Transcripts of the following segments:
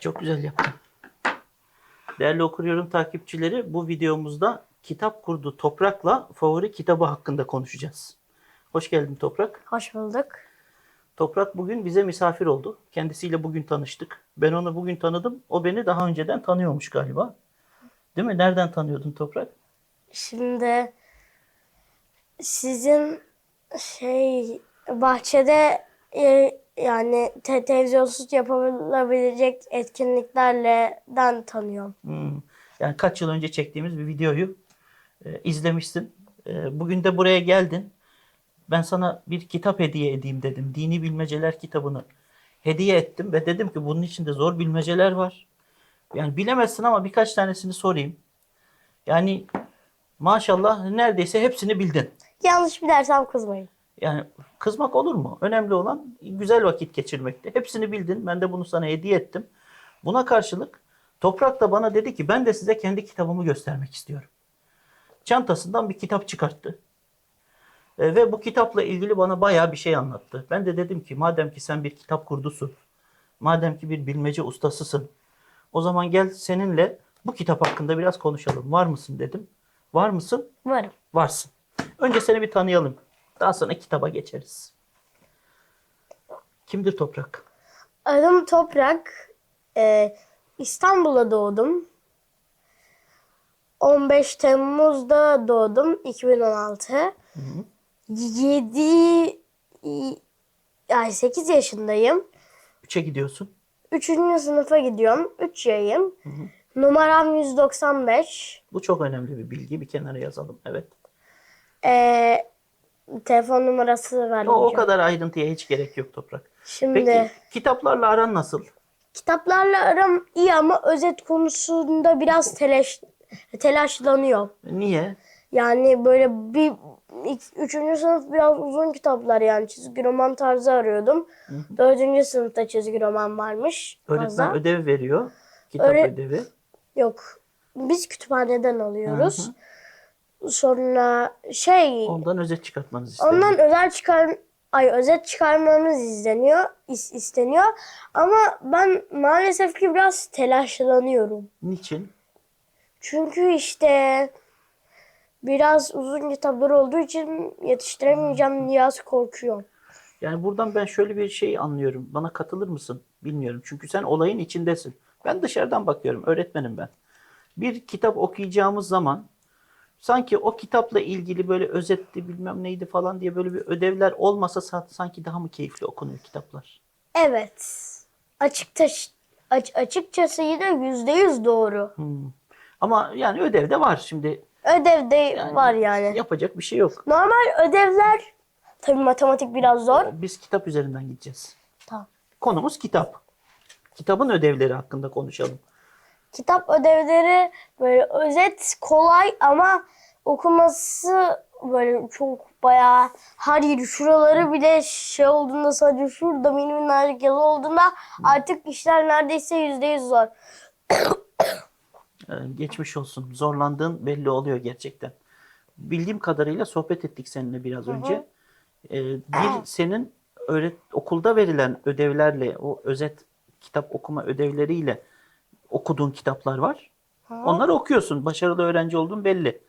Çok güzel yaptın. Değerli okuryordum takipçileri bu videomuzda kitap kurdu Toprak'la favori kitabı hakkında konuşacağız. Hoş geldin Toprak. Hoş bulduk. Toprak bugün bize misafir oldu. Kendisiyle bugün tanıştık. Ben onu bugün tanıdım. O beni daha önceden tanıyormuş galiba. Değil mi? Nereden tanıyordun Toprak? Şimdi sizin şey bahçede e, yani te- televizyonsuz yapılabilecek etkinliklerden tanıyorum. Hmm. Yani kaç yıl önce çektiğimiz bir videoyu e, izlemişsin. E, bugün de buraya geldin. Ben sana bir kitap hediye edeyim dedim. Dini Bilmeceler kitabını hediye ettim ve dedim ki bunun içinde zor bilmeceler var. Yani bilemezsin ama birkaç tanesini sorayım. Yani maşallah neredeyse hepsini bildin. Yanlış bilersem kızmayın. Yani kızmak olur mu? Önemli olan güzel vakit geçirmekte. Hepsini bildin. Ben de bunu sana hediye ettim. Buna karşılık Toprak da bana dedi ki ben de size kendi kitabımı göstermek istiyorum. Çantasından bir kitap çıkarttı. E, ve bu kitapla ilgili bana bayağı bir şey anlattı. Ben de dedim ki madem ki sen bir kitap kurdusun, madem ki bir bilmece ustasısın, o zaman gel seninle bu kitap hakkında biraz konuşalım. Var mısın dedim. Var mısın? Varım. Varsın. Önce seni bir tanıyalım. Daha sonra kitaba geçeriz. Kimdir Toprak? Adım Toprak. Ee, İstanbul'da doğdum. 15 Temmuz'da doğdum 2016. 7 ay 8 yaşındayım. Üçe gidiyorsun. 3. sınıfa gidiyorum. 3 yayım. Numaram 195. Bu çok önemli bir bilgi. Bir kenara yazalım. Evet. Ee, telefon numarası O, vermeyeceğim. o kadar ayrıntıya hiç gerek yok Toprak. Şimdi Peki kitaplarla aran nasıl? kitaplarla aram iyi ama özet konusunda biraz telaş, telaşlanıyor. Niye? Yani böyle bir ilk- üçüncü sınıf biraz uzun kitaplar yani çizgi roman tarzı arıyordum. Dördüncü sınıfta çizgi roman varmış. Öğretmen fazla. ödev veriyor. Kitap Öğre- ödevi. Yok. Biz kütüphaneden alıyoruz. Sonra şey Ondan özet çıkartmanız isteniyor. ondan özel çıkar ay özet çıkarmamız izleniyor, is- isteniyor. Ama ben maalesef ki biraz telaşlanıyorum. Niçin? Çünkü işte biraz uzun kitaplar olduğu için yetiştiremeyeceğim diye az korkuyorum. Yani buradan ben şöyle bir şey anlıyorum. Bana katılır mısın? Bilmiyorum. Çünkü sen olayın içindesin. Ben dışarıdan bakıyorum. Öğretmenim ben. Bir kitap okuyacağımız zaman sanki o kitapla ilgili böyle özetti bilmem neydi falan diye böyle bir ödevler olmasa sa- sanki daha mı keyifli okunuyor kitaplar? Evet. Açıkta aç, açıkçası yine yüzde yüz doğru. Hmm. Ama yani ödev de var şimdi. Ödevde Yani var yani. Yapacak bir şey yok. Normal ödevler tabii matematik biraz zor. Biz kitap üzerinden gideceğiz. Tamam. Konumuz kitap. Kitabın ödevleri hakkında konuşalım. Kitap ödevleri böyle özet kolay ama okuması böyle çok bayağı her yeri şuraları bile şey olduğunda sadece şurada mini minnacık yazı olduğunda artık işler neredeyse yüzde yüz zor. Ee, geçmiş olsun. Zorlandığın belli oluyor gerçekten. Bildiğim kadarıyla sohbet ettik seninle biraz önce. Ee, bir senin öğret okulda verilen ödevlerle o özet kitap okuma ödevleriyle okuduğun kitaplar var. Onları okuyorsun. Başarılı öğrenci olduğun belli.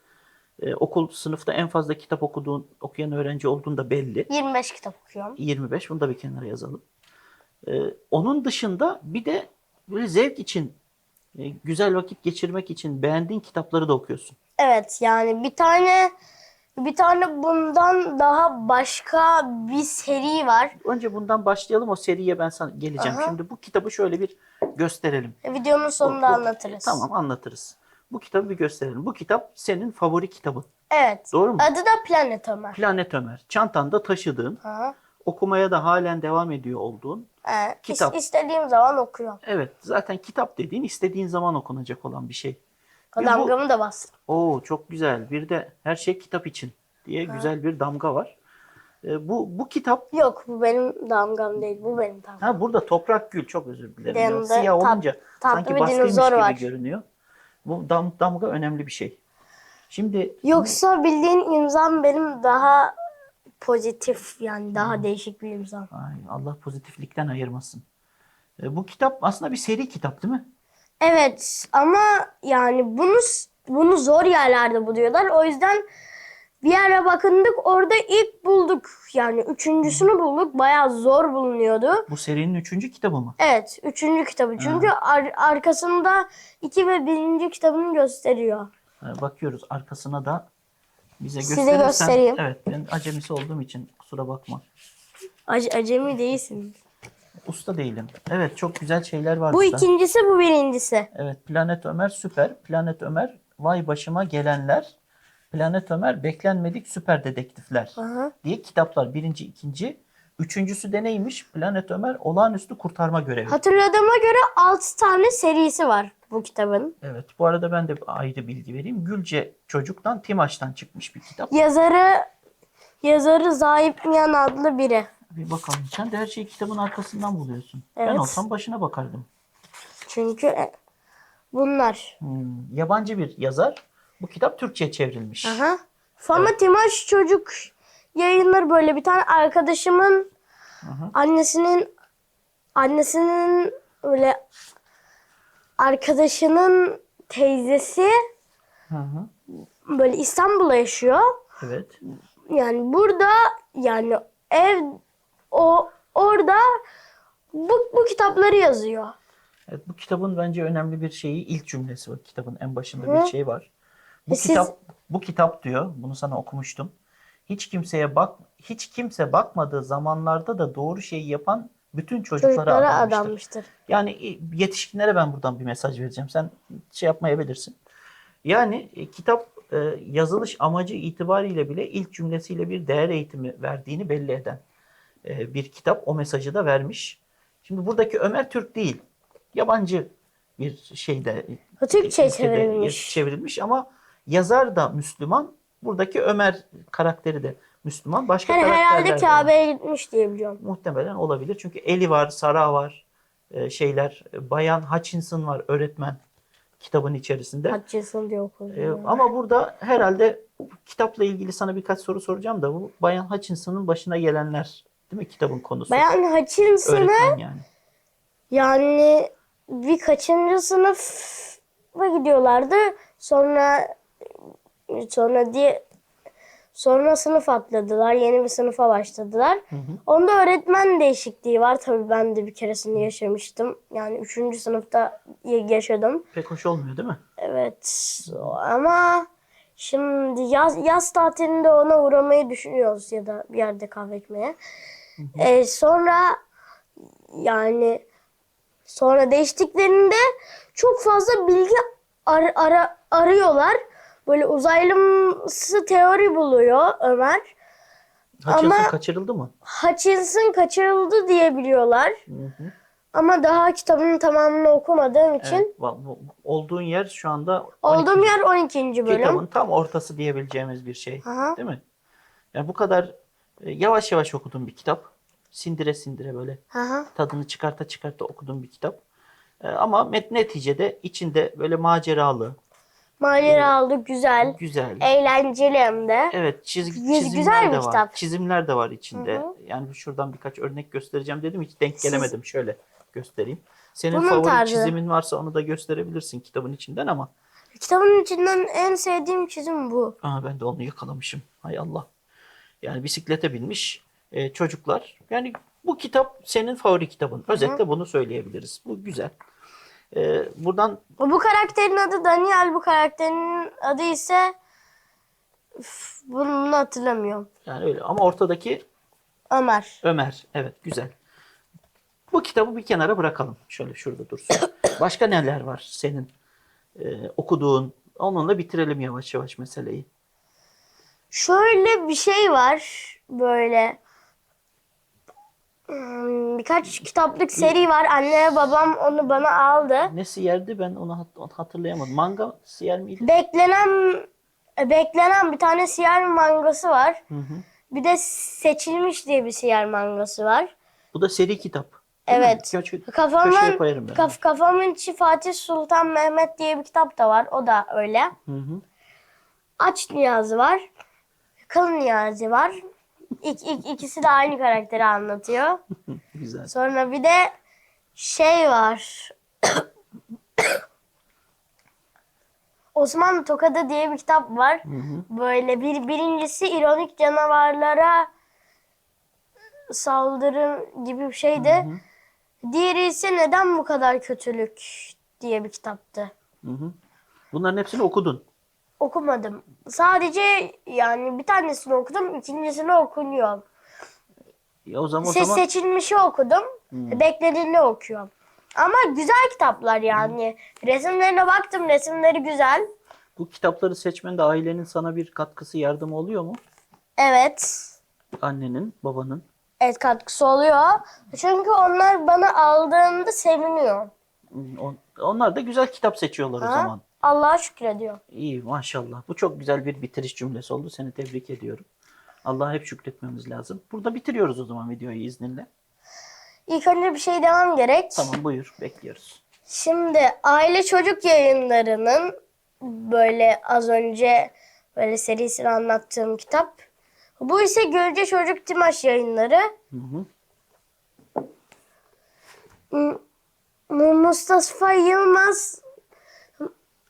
Ee, okul sınıfta en fazla kitap okuduğun okuyan öğrenci olduğun da belli. 25 kitap okuyorum. 25 bunu da bir kenara yazalım. Ee, onun dışında bir de böyle zevk için e, güzel vakit geçirmek için beğendiğin kitapları da okuyorsun. Evet yani bir tane bir tane bundan daha başka bir seri var. Önce bundan başlayalım o seriye ben sana geleceğim. Aha. Şimdi bu kitabı şöyle bir gösterelim. Videonun sonunda Bu- bu- anlatırız. Tamam anlatırız. Bu kitabı bir gösterelim. Bu kitap senin favori kitabın. Evet. Doğru mu? Adı da Planet Ömer. Planet Ömer. Çantanda taşıdığın, Ha. okumaya da halen devam ediyor olduğun. Evet. Kitap. istediğim zaman okuyorum. Evet zaten kitap dediğin istediğin zaman okunacak olan bir şey. Bir bu- Damgamı da bastım. Oo çok güzel. Bir de her şey kitap için diye güzel bir damga var. Ee, bu bu kitap Yok bu benim damgam değil. Bu benim damgam. ha burada toprak gül çok özür dilerim. ya. Yanında Siyah tat- olunca tatlı sanki bir baskıymış dinozor gibi var. görünüyor. Bu dam, damga önemli bir şey. Şimdi Yoksa bildiğin imzam benim daha pozitif yani daha değişik bir imzam. ay, Allah pozitiflikten ayırmasın. E, bu kitap aslında bir seri kitap değil mi? Evet ama yani bunu bunu zor yerlerde buluyorlar. O yüzden bir yere bakındık orada ilk bulduk. Yani üçüncüsünü bulduk. Bayağı zor bulunuyordu. Bu serinin üçüncü kitabı mı? Evet, üçüncü kitabı. Çünkü ar- arkasında iki ve birinci kitabını gösteriyor. Bakıyoruz arkasına da bize Size gösterirsen. göstereyim. Evet ben acemisi olduğum için kusura bakma. Ac- acemi değilsin. Usta değilim. Evet çok güzel şeyler var Bu burada. ikincisi, bu birincisi. Evet Planet Ömer süper. Planet Ömer vay başıma gelenler. Planet Ömer beklenmedik süper dedektifler Aha. diye kitaplar. Birinci, ikinci. Üçüncüsü de neymiş? Planet Ömer olağanüstü kurtarma görevi. Hatırladığıma göre 6 tane serisi var bu kitabın. Evet bu arada ben de ayrı bilgi vereyim. Gülce Çocuk'tan Timaç'tan çıkmış bir kitap. Yazarı yazarı Zahip Miyan adlı biri. Bir bakalım. Sen de her şeyi kitabın arkasından buluyorsun. Ben Evet. olsam başına bakardım. Çünkü e, bunlar. Hmm, Yabancı bir yazar. Bu kitap Türkçe'ye çevrilmiş. Aha. Sonra Timaş çocuk yayınları böyle bir tane arkadaşımın Aha. annesinin annesinin öyle arkadaşının teyzesi hı. böyle İstanbul'da yaşıyor. Evet. Yani burada yani ev o orada bu, bu kitapları yazıyor. Evet, bu kitabın bence önemli bir şeyi ilk cümlesi var. Kitabın en başında Hı. bir şey var. Bu E siz- kitap bu kitap diyor. Bunu sana okumuştum. Hiç kimseye bak hiç kimse bakmadığı zamanlarda da doğru şeyi yapan bütün çocuklara, Çocuklara adanmıştır. adanmıştır. Yani e, yetişkinlere ben buradan bir mesaj vereceğim. Sen şey yapmayabilirsin. Yani e, kitap e, yazılış amacı itibariyle bile ilk cümlesiyle bir değer eğitimi verdiğini belli eden e, bir kitap. O mesajı da vermiş. Şimdi buradaki Ömer Türk değil. Yabancı bir şeyde Türkçe çevrilmiş. çevrilmiş ama yazar da Müslüman. Buradaki Ömer karakteri de Müslüman. Başka Her, herhalde. Kabe'ye gitmiş diye biliyorum. Muhtemelen olabilir. Çünkü Eli var, Sara var, e, şeyler. e, Bayan Hutchinson var, öğretmen kitabın içerisinde. Hutchinson diye okudum. E, ama burada herhalde kitapla ilgili sana birkaç soru soracağım da bu Bayan Hutchinson'ın başına gelenler değil mi kitabın konusu? Bayan Hutchinson'ı öğretmen yani. yani bir kaçıncı sınıfa gidiyorlardı. Sonra sonra diye sonra sınıf atladılar. Yeni bir sınıfa başladılar. Hı hı. Onda öğretmen değişikliği var. Tabii ben de bir keresinde yaşamıştım. Yani üçüncü sınıfta yaşadım. Pek hoş olmuyor değil mi? Evet ama şimdi yaz, yaz tatilinde ona uğramayı düşünüyoruz ya da bir yerde kahve içmeye. Ee, sonra yani sonra değiştiklerinde çok fazla bilgi ar- ara- arıyorlar. Böyle uzaylımsı teori buluyor Ömer. Hutchinson Ama- kaçırıldı mı? Hutchinson kaçırıldı diye biliyorlar. Hı hı. Ama daha kitabın tamamını okumadığım için. Evet, olduğun yer şu anda Olduğum 12. yer 12. bölüm. kitabın tam ortası diyebileceğimiz bir şey. Aha. Değil mi? Yani bu kadar yavaş yavaş okuduğum bir kitap. Sindire sindire böyle Aha. tadını çıkarta çıkarta okuduğum bir kitap. E, ama neticede içinde böyle maceralı, Maceralı, güzel, güzel. eğlenceli hem de. Evet çizgi, çizimler güzel de var. kitap. Çizimler de var içinde. Hı hı. Yani şuradan birkaç örnek göstereceğim dedim hiç denk Siz- gelemedim. Şöyle göstereyim. Senin Bunun favori tarzı. çizimin varsa onu da gösterebilirsin kitabın içinden ama Kitabın içinden en sevdiğim çizim bu. Aa, ben de onu yakalamışım. Hay Allah. Yani bisiklete binmiş e, çocuklar. Yani bu kitap senin favori kitabın. Özetle bunu söyleyebiliriz. Bu güzel. E, buradan Bu karakterin adı Daniel, bu karakterin adı ise Üf, bunu, hatırlamıyorum. yani öyle ama ortadaki Ömer. Ömer. Evet güzel. Bu kitabı bir kenara bırakalım. Şöyle şurada dursun. Başka neler var senin e, okuduğun? Onunla bitirelim yavaş yavaş meseleyi. Şöyle bir şey var böyle hmm, birkaç kitaplık seri var. Anne babam onu bana aldı. Nesi yerdi ben onu hat- onu hatırlayamadım. Manga siyer miydi? Beklenen e, beklenen bir tane siyer mangası var. Hı hı. Bir de seçilmiş diye bir siyer mangası var. Bu da seri kitap. Evet. Köşe- Kafamın koyarım ben. kaf, kafamın içi Fatih Sultan Mehmet diye bir kitap da var. O da öyle. Hı hı. Aç Niyazi var. Kıl Niyazi var. İk, ik- ikisi de aynı karakteri anlatıyor. Güzel. Sonra bir de şey var. Osmanlı Tokadı diye bir kitap var. Böyle bir birincisi ironik canavarlara saldırı gibi bir şeydi. Diğeri ise neden bu kadar kötülük diye bir kitaptı. Hı hı. Bunların hepsini okudun. Okumadım. Sadece yani bir tanesini okudum, ikincisini okumuyorum. Ya o zaman o Ses zaman seçilmişi okudum. Beklediğini okuyorum. Ama güzel kitaplar yani. Resimlerine baktım. Resimleri güzel. bu kitapları seçmende ailenin sana bir katkısı, yardımı oluyor mu? Evet. Annenin, babanın. Evet katkısı oluyor. Çünkü onlar bana aldığında seviniyor. Hı, on- Onlar da güzel kitap seçiyorlar o Ha? zaman. Allah'a şükrediyor. İyi maşallah. Bu çok güzel bir bitiriş cümlesi oldu. Seni tebrik ediyorum. Allah'a hep şükretmemiz lazım. Burada bitiriyoruz o zaman videoyu izninle. İlk önce bir şey demem gerek. Tamam buyur bekliyoruz. Şimdi aile çocuk yayınlarının böyle az önce böyle serisini anlattığım kitap. Bu ise Gölce Çocuk Timaş yayınları. Hı hı. M- Mustafa Yılmaz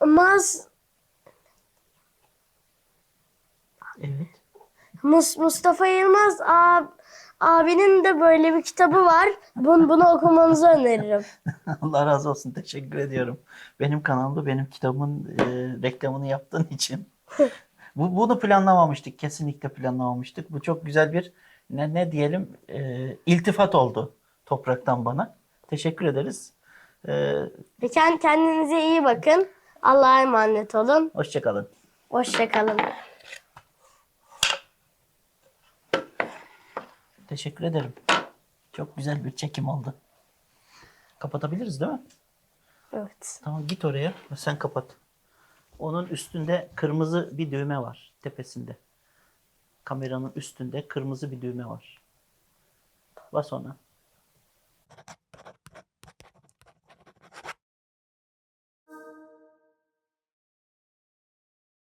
Maz Evet. Mus- Mustafa Yılmaz ab- abinin de böyle bir kitabı var. Bunu, bunu okumanızı öneririm. Allah razı olsun. Teşekkür ediyorum. Benim kanalımda benim kitabımın e, reklamını yaptığın için. Bu, bunu planlamamıştık. Kesinlikle planlamamıştık. Bu çok güzel bir ne, ne diyelim e, iltifat oldu topraktan bana. Teşekkür ederiz. E, kend- kendinize iyi bakın. Allah'a emanet olun. Hoşçakalın. Hoşçakalın. Teşekkür ederim. Çok güzel bir çekim oldu. Kapatabiliriz değil mi? Evet. Tamam git oraya sen kapat. Onun üstünde kırmızı bir düğme var tepesinde. Kameranın üstünde kırmızı bir düğme var. Bas ona.